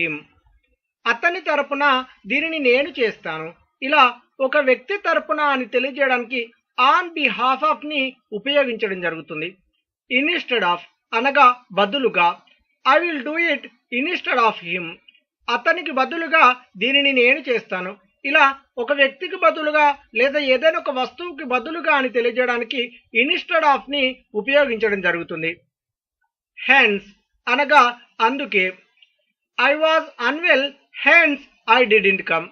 Him అతని తరపున దీనిని నేను చేస్తాను. ఇలా ఒక వ్యక్తి తరపున అని తెలియజేయడానికి ఆన్ బిహాఫ్ ఆఫ్ని ఉపయోగించడం జరుగుతుంది. ఇన్స్టెడ్ ఆఫ్ అనగా బదులుగా I will do it instead of him. అతనికి బదులుగా దీనిని నేను చేస్తాను. ఇలా ఒక వ్యక్తికి బదులుగా లేదా ఏదైనా ఒక వస్తువుకి బదులుగా అని తెలియజేయడానికి ఇన్స్టెడ్ ఆఫ్ని ఉపయోగించడం జరుగుతుంది. హెన్స్ అనగా అందుకే. I was unwell hence I didn't come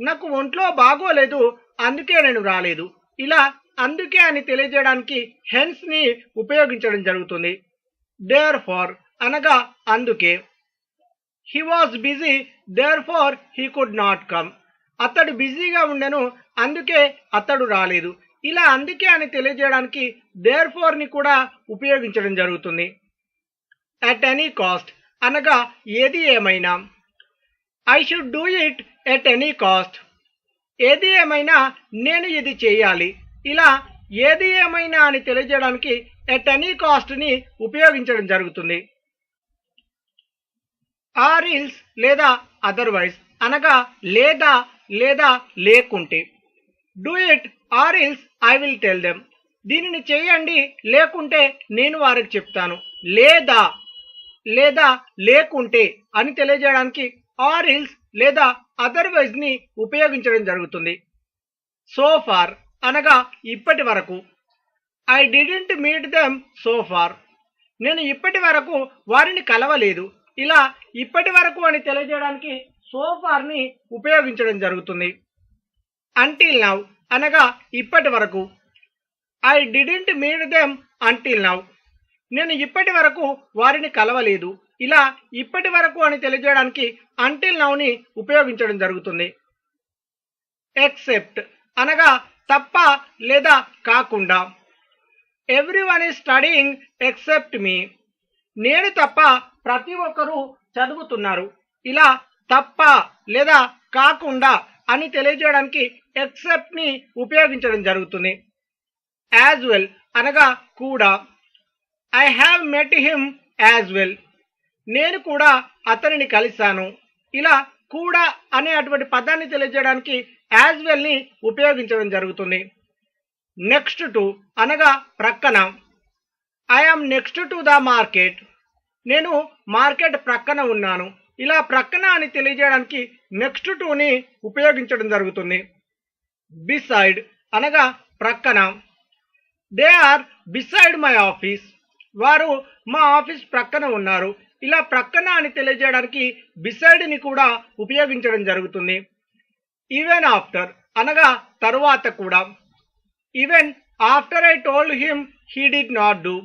నాకు ఒంట్లో బాగోలేదు అందుకే నేను రాలేదు. ఇలా అందుకే అని తెలియజేయడానికి హెన్స్ని ఉపయోగించడం జరుగుతుంది. దేర్ ఫార్ అనగా అందుకే. He was busy therefore he could not come అతడు బిజీగా ఉండెను అందుకే అతడు రాలేదు. ఇలా అందుకే అని తెలియజేయడానికి డేర్ ఫోర్ని కూడా ఉపయోగించడం జరుగుతుంది. అట్ ఎనీ కాస్ట్ అనగా ఏది ఏమైనా. I should do it at any cost ఏది ఏమైనా నేను ఇది చేయాలి. ఇలా ఏది ఏమైనా అని తెలియజేయడానికి ఎట్ ఎనీ కాస్ట్ని ఉపయోగించడం జరుగుతుంది. ఆర్ ఇల్స్ లేదా అదర్వైజ్ అనగా లేదా లేదా లేకుంటే. Do it or else I will tell them దీనిని చేయండి లేకుంటే నేను వారికి చెప్తాను. లేదా లేదా లేకుంటే అని తెలియజేయడానికి ఆర్ ఇల్స్ లేదా అదర్వైజ్ని ఉపయోగించడం జరుగుతుంది. సో ఫార్ అనగా ఇప్పటి వరకు. I didn't meet them so far నేను ఇప్పటి వరకు వారిని కలవలేదు. ఇలా ఇప్పటి వరకు అని తెలియజేయడానికి సో ఫార్ని ఉపయోగించడం జరుగుతుంది. అంటిల్ నవ్ అనగా ఇప్పటి వరకు. I didn't meet them until now నేను ఇప్పటి వరకు వారిని కలవలేదు. ఇలా ఇప్పటి వరకు అని తెలియజేయడానికి అంటిల్ నౌని ఉపయోగించడం జరుగుతుంది. ఎక్సెప్ట్ అనగా తప్ప లేదా కాకుండా. Everyone is studying except me నేను తప్ప ప్రతి ఒక్కరూ చదువుతున్నారు. ఇలా తప్ప లేదా కాకుండా అని తెలియజేయడానికి ఎక్సెప్ట్ని ఉపయోగించడం జరుగుతుంది. యాజ్ వెల్ అనగా కూడా. I have met him as well నేను కూడా అతనిని కలిశాను. ఇలా కూడా అనే అటువంటి పదాన్ని తెలియజేయడానికి యాజ్ వెల్ని ఉపయోగించడం జరుగుతుంది. నెక్స్ట్ టు అనగా ప్రక్కన. I am next to the market నేను మార్కెట్ ప్రక్కన ఉన్నాను. ఇలా ప్రక్కన అని తెలియజేయడానికి నెక్స్ట్ టుని ఉపయోగించడం జరుగుతుంది. బిసైడ్ అనగా ప్రక్కన. They are beside my office వారు మా ఆఫీస్ ప్రక్కన ఉన్నారు. ఇలా ప్రక్కన అని తెలియజేయడానికి బిసైడ్ని కూడా ఉపయోగించడం జరుగుతుంది. ఈవెన్ ఆఫ్టర్ అనగా తరువాత కూడా. Even after I told him he did not do.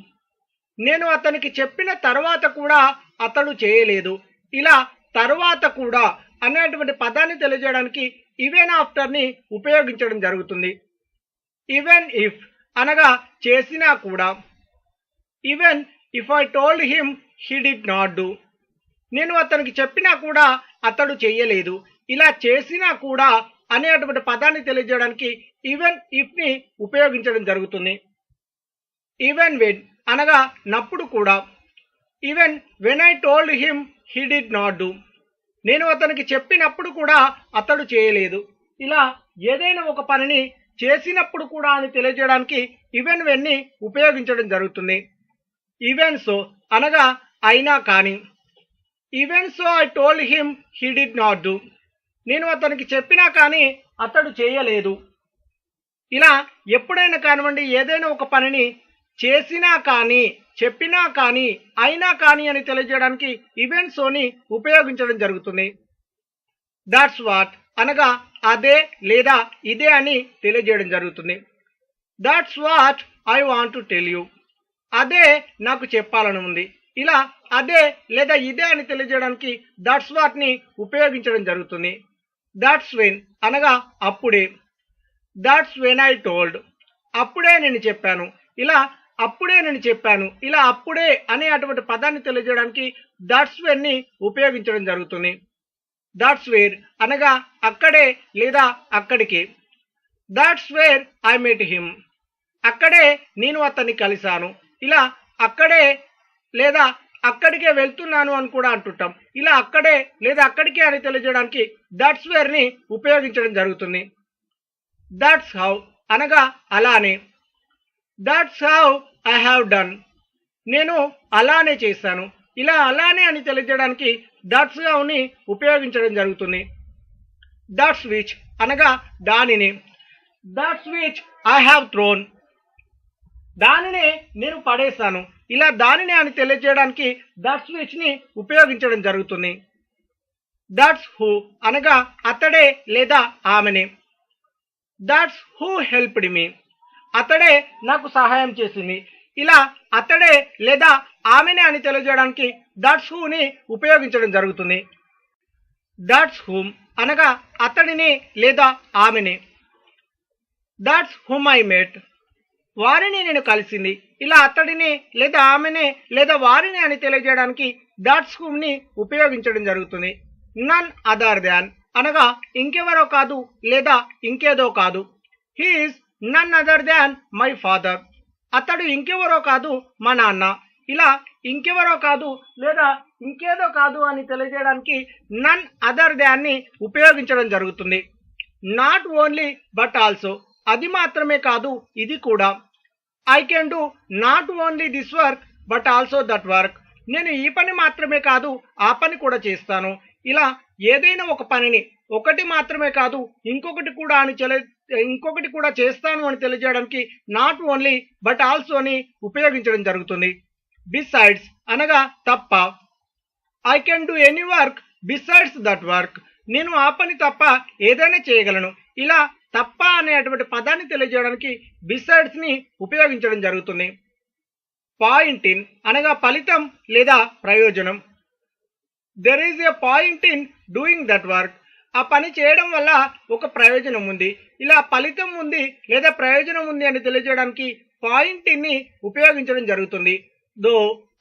నేను అతనికి చెప్పిన తర్వాత కూడా అతడు చేయలేదు. ఇలా తర్వాత కూడా అనేటువంటి పదాన్ని తెలియజేయడానికి ఈవెన్ ఆఫ్టర్ని ఉపయోగించడం జరుగుతుంది. ఈవెన్ ఇఫ్ అనగా చేసినా కూడా. Even if I told him he did not do నేను అతనికి చెప్పినా కూడా అతడు చేయలేదు ఇలా చేసినా కూడా అనేటువంటి పదాన్ని తెలియజేయడానికి ఈవెన్ ఇఫ్ని ఉపయోగించడం జరుగుతుంది. ఈవెన్ వెన్ అనగా నప్పుడు కూడా. Even when I told him he did not do నేను అతనికి చెప్పినప్పుడు కూడా అతడు చేయలేదు. ఇలా ఏదైనా ఒక పనిని చేసినప్పుడు కూడా అని తెలియజేయడానికి ఈవెన్ వెన్ని ఉపయోగించడం జరుగుతుంది. ఈవెన్ సో అనగా అయినా కానీ. Even so I told him he did not do నేను అతనికి చెప్పినా కానీ అతడు చేయలేదు. ఇలా ఎప్పుడైనా కానివ్వండి ఏదైనా ఒక పనిని చేసినా కానీ చెప్పినా కానీ అయినా కానీ అని తెలియజేయడానికి ఈవెంట్స్ని ఉపయోగించడం జరుగుతుంది. దాట్స్ వాట్ అనగా అదే లేదా ఇదే అని తెలియజేయడం జరుగుతుంది. That's what I want to tell you అదే నాకు చెప్పాలని ఉంది. ఇలా అదే లేదా ఇదే అని తెలియజేయడానికి దట్స్ వాట్ని ఉపయోగించడం జరుగుతుంది. దట్స్ వెన్ అనగా అప్పుడే. That's when I told. అప్పుడే నేను చెప్పాను. ఇలా అప్పుడే నేను చెప్పాను. ఇలా అప్పుడే అనే అటువంటి పదాన్ని తెలియజేయడానికి దట్స్ వెన్ని ఉపయోగించడం జరుగుతుంది. దట్స్ వేర్ అనగా అక్కడే లేదా అక్కడికి. That's where I met him. అక్కడే నేను అతన్ని కలిశాను. ఇలా అక్కడే లేదా అక్కడికే వెళ్తున్నాను అని కూడా అంటుంటాం. ఇలా అక్కడే లేదా అక్కడికే అని తెలియజేయడానికి దట్స్ వేర్ని ఉపయోగించడం జరుగుతుంది. దట్స్ హౌ అనగా అలానే. That's how I have done నేను అలానే చేశాను. ఇలా అలానే అని తెలియజేయడానికి దట్స్ హౌని ఉపయోగించడం జరుగుతుంది. దట్స్ విచ్ అనగా దానిని. That's which I have thrown దానినే నేను పడేశాను. ఇలా దానిని అని తెలియజేయడానికి దట్స్ విచ్ని ఉపయోగించడం జరుగుతుంది. దట్స్ హూ అనగా అతడే లేదా ఆమెనే. That's who helped me. అతడే నాకు సహాయం చేసింది. ఇలా అతడే లేదా ఆమెనే అని తెలియజేయడానికి దట్స్ హూని ఉపయోగించడం జరుగుతుంది. దట్స్ హూమ్ అనగా అతడిని లేదా ఆమెని. That's whom I met. వారిని నేను కలిసింది. ఇలా అతడిని లేదా ఆమెనే లేదా వారిని అని తెలియజేయడానికి దట్స్ హూమ్ని ఉపయోగించడం జరుగుతుంది. None other than. అనగా ఇంకెవరో కాదు లేదా ఇంకేదో కాదు. He's none other than my father. అతడు ఇంకెవరో కాదు మా నాన్న. ఇలా ఇంకెవరో కాదు లేదా ఇంకేదో కాదు అని తెలియజేయడానికి నన్ అదర్ దాన్ని ఉపయోగించడం జరుగుతుంది. Not only but also. అది మాత్రమే కాదు ఇది కూడా. I can do not only this work but also that work నేను ఈ పని మాత్రమే కాదు ఆ పని కూడా చేస్తాను. ఇలా ఏదైనా ఒక పనిని ఒకటి మాత్రమే కాదు ఇంకొకటి కూడా అని తెలి ఇంకొకటి కూడా చేస్తాను అని తెలియజేయడానికి నాట్ ఓన్లీ బట్ ఆల్సో అని ఉపయోగించడం జరుగుతుంది. బిసైడ్స్ అనగా తప్ప I can do any work besides that work నేను ఆ పని తప్ప ఏదైనా చేయగలను. ఇలా తప్ప అనేటువంటి పదాన్ని తెలియజేయడానికి బిసైడ్స్ని ఉపయోగించడం జరుగుతుంది. పాయింట్ ఇన్ అనగా ఫలితం లేదా ప్రయోజనం. There is a point in doing that work ఆ పని చేయడం వల్ల ఒక ప్రయోజనం ఉంది. ఇలా ఫలితం ఉంది లేదా ప్రయోజనం ఉంది అని తెలియజేయడానికి పాయింట్ ఇన్ని ఉపయోగించడం జరుగుతుంది. దో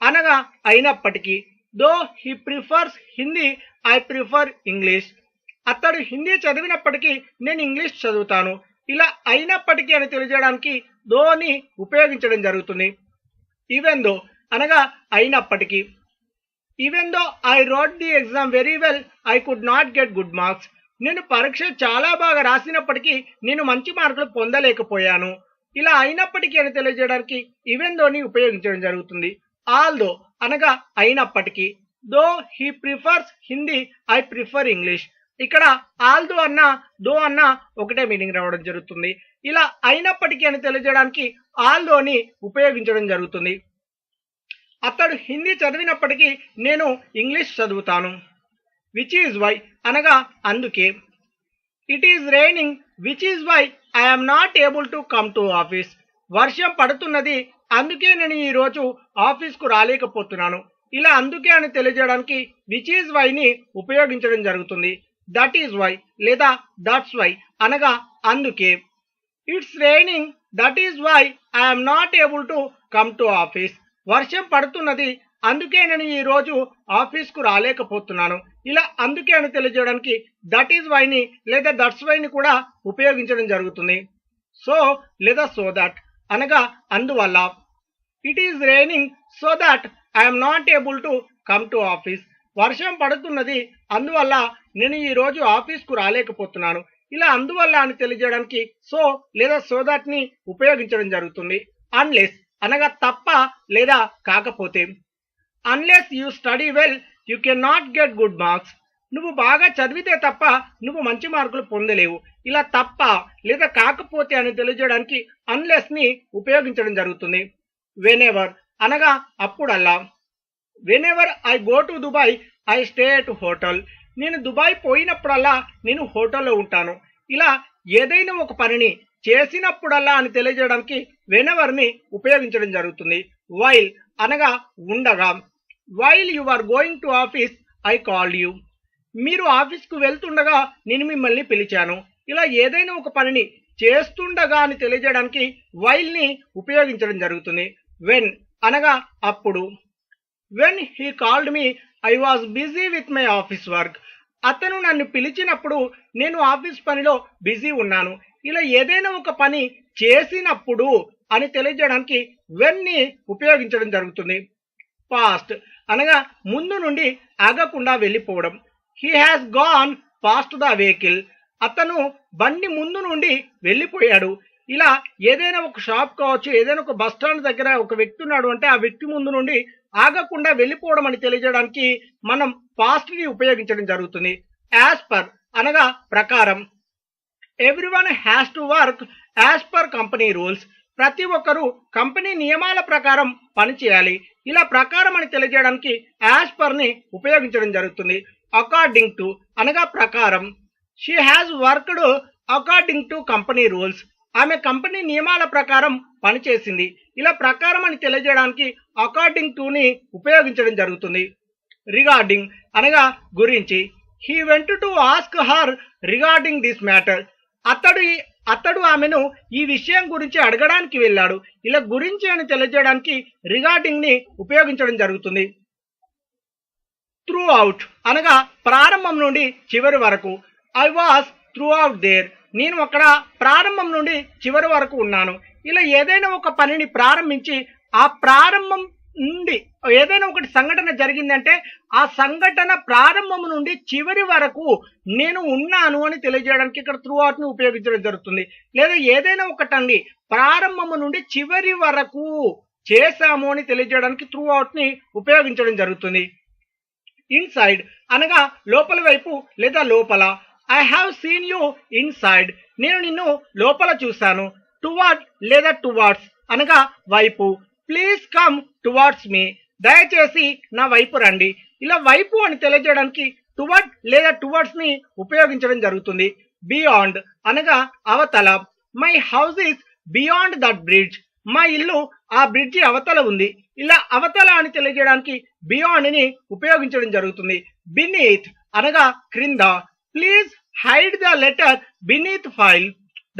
అనగా అయినప్పటికీ. Though he prefers Hindi I prefer English అతడు హిందీ చదివినప్పటికీ నేను ఇంగ్లీష్ చదువుతాను. ఇలా అయినప్పటికీ అని తెలియజేయడానికి ధోని ఉపయోగించడం జరుగుతుంది. ఈవెన్ దో అనగా అయినప్పటికీ. Even though I wrote the exam very well I could not get good marks నేను పరీక్ష చాలా బాగా రాసినప్పటికీ నేను మంచి మార్కులు పొందలేకపోయాను. ఇలా అయినప్పటికీ అని తెలియజేయడానికి ఈవెన్ ఉపయోగించడం జరుగుతుంది. ఆల్దో అనగా అయినప్పటికీ. Though he prefers Hindi I prefer English ఇక్కడ ఆల్ దో అన్న దో అన్న ఒకటే మీనింగ్ రావడం జరుగుతుంది. ఇలా అయినప్పటికీ అని తెలియజేయడానికి ఆల్ దోని ఉపయోగించడం జరుగుతుంది. అతడు హిందీ చదివినప్పటికీ నేను ఇంగ్లీష్ చదువుతాను. విచ్ ఈజ్ వై అనగా అందుకే. It is raining which is why I'm not able to come to office వర్షం పడుతున్నది అందుకే నేను ఈరోజు ఆఫీస్కు రాలేకపోతున్నాను. ఇలా అందుకే అని తెలియజేయడానికి విచ్ ఈజ్ వైని ఉపయోగించడం జరుగుతుంది. దట్ ఈజ్ వై లేదా దట్స్ వై అనగా అందుకే. It's raining that is why I'm not able to come to office వర్షం పడుతున్నది అందుకే నేను ఈ రోజు ఆఫీస్కు రాలేకపోతున్నాను. ఇలా అందుకే అని తెలియజేయడానికి దట్ ఈజ్ వైని లేదా దట్స్ వైని కూడా ఉపయోగించడం జరుగుతుంది. సో లేదా సో దట్ అనగా అందువల్ల. It is raining so that I'm not able to come to office వర్షం పడుతున్నది అందువల్ల నేను ఈ రోజు ఆఫీస్కు రాలేకపోతున్నాను. ఇలా అందువల్ల అని తెలియజేయడానికి సో లేదా సో దాట్ని ఉపయోగించడం జరుగుతుంది. అన్లెస్ అనగా తప్ప లేదా కాకపోతే. Unless you study well you can not get good marks నువ్వు బాగా చదివితే తప్ప నువ్వు మంచి మార్కులు పొందలేవు. ఇలా తప్ప లేదా కాకపోతే అని తెలియజేయడానికి అన్లెస్ని ఉపయోగించడం జరుగుతుంది. వెనెవర్ అనగా అప్పుడల్లా. Whenever I go to Dubai I stay to hotel నేను దుబాయ్ పోయినప్పుడల్లా నేను హోటల్లో ఉంటాను. ఇలా ఏదైనా ఒక పనిని చేసినప్పుడల్లా అని తెలియజేయడానికి వెనవర్ని ఉపయోగించడం జరుగుతుంది. వైల్ అనగా ఉండగా. While you are going to office I call you మీరు ఆఫీస్కు వెళ్తుండగా నేను మిమ్మల్ని పిలిచాను. ఇలా ఏదైనా ఒక పనిని చేస్తుండగా అని తెలియజేయడానికి వైల్ని ఉపయోగించడం జరుగుతుంది. వెన్ అనగా అప్పుడు. When he called me I was busy with my office work అతను నన్ను పిలిచినప్పుడు నేను ఆఫీస్ పనిలో బిజీ ఉన్నాను. ఇలా ఏదైనా ఒక పని చేసినప్పుడు అని తెలియజేయడానికి వెన్ని ఉపయోగించడం జరుగుతుంది. పాస్ట్ అనగా ముందు నుండి ఆగకుండా వెళ్ళిపోవడం. He has gone past the vehicle అతను బండి ముందు నుండి వెళ్ళిపోయాడు. ఇలా ఏదైనా ఒక షాప్ కావచ్చు ఏదైనా ఒక బస్ స్టాండ్ దగ్గర ఒక వ్యక్తి ఉన్నాడు అంటే ఆ వ్యక్తి ముందు నుండి ఆగకుండా వెళ్ళిపోవడం అని తెలియజేయడానికి మనం పాస్ట్ని ఉపయోగించడం జరుగుతుంది. యాజ్ పర్ అనగా ప్రకారం everyone has to work as per company rules ప్రతి ఒక్కరూ కంపెనీ నియమాల ప్రకారం పనిచేయాలి ఇలా ప్రకారం అని తెలియజేయడానికి యాజ్ పర్ని ఉపయోగించడం జరుగుతుంది. అకార్డింగ్ టు అనగా ప్రకారం she has worked according to company rules ఆమె కంపెనీ నియమాల ప్రకారం పనిచేసింది ఇలా ప్రకారం అని తెలియజేయడానికి అకార్డింగ్ టుని ఉపయోగించడం జరుగుతుంది. రిగార్డింగ్ అనగా గురించి. He went to ask her regarding this matter అతడు ఈ- అతడు ఆమెను ఈ విషయం గురించి అడగడానికి వెళ్ళాడు. ఇలా గురించి అని తెలియజేయడానికి రిగార్డింగ్ని ఉపయోగించడం జరుగుతుంది. త్రూ అవుట్ అనగా ప్రారంభం నుండి చివరి వరకు. I was throughout there నేను అక్కడ ప్రారంభం నుండి చివరి వరకు ఉన్నాను. ఇలా ఏదైనా ఒక పనిని ప్రారంభించి ఆ ప్రారంభం నుండి ఏదైనా ఒకటి సంఘటన జరిగిందంటే ఆ సంఘటన ప్రారంభం నుండి చివరి వరకు నేను ఉన్నాను అని తెలియజేయడానికి ఇక్కడ త్రూ అవుట్ని ఉపయోగించడం జరుగుతుంది. లేదా ఏదైనా ఒకటండి ప్రారంభము నుండి చివరి వరకు చేశాము అని తెలియజేయడానికి త్రూ అవుట్ని ఉపయోగించడం జరుగుతుంది. ఇన్సైడ్ అనగా లోపల వైపు లేదా లోపల I have seen you inside నేను నిన్ను లోపల చూశాను. టువార్డ్ లేదా టువార్డ్స్ అనగా వైపు. ప్లీజ్ కమ్ టువార్డ్స్ మీ దయచేసి నా వైపు రండి. ఇలా వైపు అని తెలియజేయడానికి టువర్డ్ లేదా టువర్డ్స్ని ఉపయోగించడం జరుగుతుంది. బియాండ్ అనగా అవతల. My house is beyond that bridge మా ఇల్లు ఆ బ్రిడ్జి అవతల ఉంది. ఇలా అవతల అని తెలియజేయడానికి బియాండ్ని ఉపయోగించడం జరుగుతుంది. బినీత్ అనగా క్రింద. Please hide the letter beneath file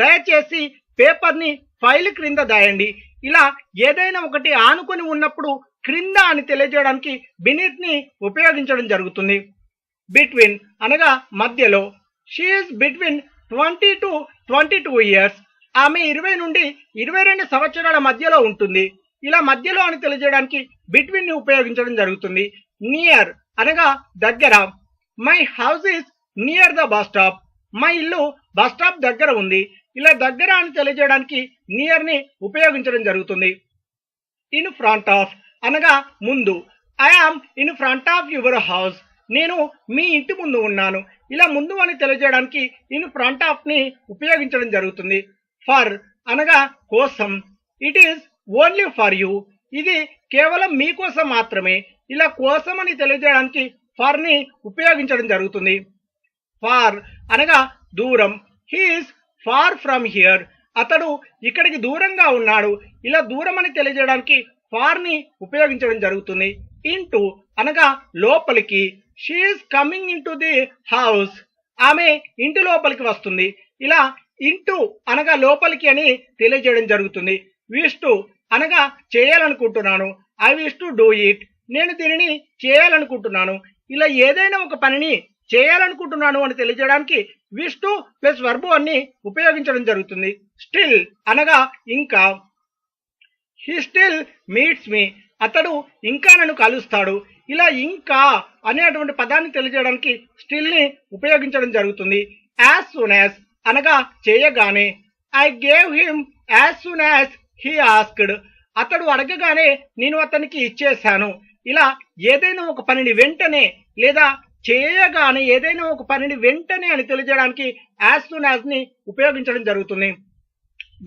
దయచేసి పేపర్ని ఫైల్ క్రింద దాయండి. ఇలా ఏదైనా ఒకటి ఆనుకొని ఉన్నప్పుడు క్రింద అని తెలియజేయడానికి బినీత్ని ఉపయోగించడం జరుగుతుంది. బిట్వీన్ అనగా మధ్యలో. She's between twenty to twenty two years. ఆమె ఇరవై నుండి ఇరవై రెండు సంవత్సరాల మధ్యలో ఉంటుంది. ఇలా మధ్యలో అని తెలియజేయడానికి బిట్వీన్ని ఉపయోగించడం జరుగుతుంది. నియర్ అనగా దగ్గర. My house is near the bus stop. మా ఇల్లు బస్ స్టాప్ దగ్గర ఉంది. ఇలా దగ్గర అని తెలియజేయడానికి నియర్ని ఉపయోగించడం జరుగుతుంది. ఇన్ ఫ్రంట్ ఆఫ్ అనగా ముందు. I am in front of your house నేను మీ ఇంటి ముందు ఉన్నాను. ఇలా ముందు అని తెలియజేయడానికి ఇన్ ఫ్రంట్ ఆఫ్ని ఉపయోగించడం జరుగుతుంది. ఫర్ అనగా కోసం. It is only for you ఇది కేవలం మీకోసం మాత్రమే. ఇలా కోసం అని తెలియజేయడానికి ఫర్ని ఉపయోగించడం జరుగుతుంది. ఫార్ అనగా దూరం. He's far from here. అతడు ఇక్కడికి దూరంగా ఉన్నాడు. ఇలా దూరం అని తెలియజేయడానికి ఫార్ని ఉపయోగించడం జరుగుతుంది. ఇంటూ అనగా లోపలికి. She's coming in the house ఆమె ఇంటి లోపలికి వస్తుంది. ఇలా ఇంటూ అనగా లోపలికి అని తెలియజేయడం జరుగుతుంది. విష్ టు అనగా చేయాలనుకుంటున్నాను. I wish to do it నేను దీనిని చేయాలనుకుంటున్నాను. ఇలా ఏదైనా ఒక పనిని చేయాలనుకుంటున్నాను అని తెలియజేయడానికి విష్ టు ప్లస్ వర్బు అన్ని ఉపయోగించడం జరుగుతుంది. స్టిల్ అనగా ఇంకా. He still meets me. అతడు ఇంకా నన్ను కలుస్తాడు. ఇలా ఇంకా అనేటువంటి పదాన్ని తెలియజేయడానికి స్టిల్ని ఉపయోగించడం జరుగుతుంది. యాజ్ సూన్ యాజ్ అనగా చేయగానే. I gave him as soon as he asked. అతడు అడగగానే నేను అతనికి ఇచ్చేశాను. ఇలా ఏదైనా ఒక పనిని వెంటనే లేదా చేయగానే ఏదైనా ఒక పనిని వెంటనే అని తెలియజేయడానికి యాజ్ సూన్ యాజ్ని ఉపయోగించడం జరుగుతుంది.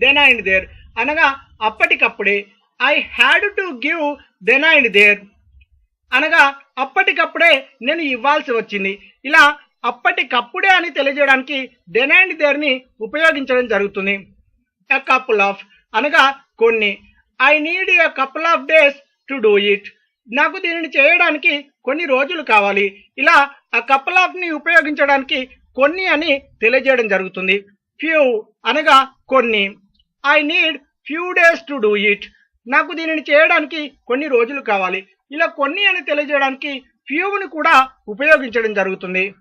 దెన్ అండ్ దేర్ అనగా అప్పటికప్పుడే I had to give then and there అనగా అప్పటికప్పుడే నేను ఇవ్వాల్సి వచ్చింది. ఇలా అప్పటికప్పుడే అని తెలియజేయడానికి దెన్ అండ్ దేర్ని ఉపయోగించడం జరుగుతుంది. ఎ కపుల్ ఆఫ్ అనగా కొన్ని. I need a couple of days to do it నాకు దీనిని చేయడానికి కొన్ని రోజులు కావాలి. ఇలా ఆ కపుల్ ఆఫ్ని ఉపయోగించడానికి కొన్ని అని తెలియజేయడం జరుగుతుంది. ఫ్యూ అనగా కొన్ని. I need few days to do it నాకు దీనిని చేయడానికి కొన్ని రోజులు కావాలి. ఇలా కొన్ని అని తెలియజేయడానికి ఫ్యూని కూడా ఉపయోగించడం జరుగుతుంది.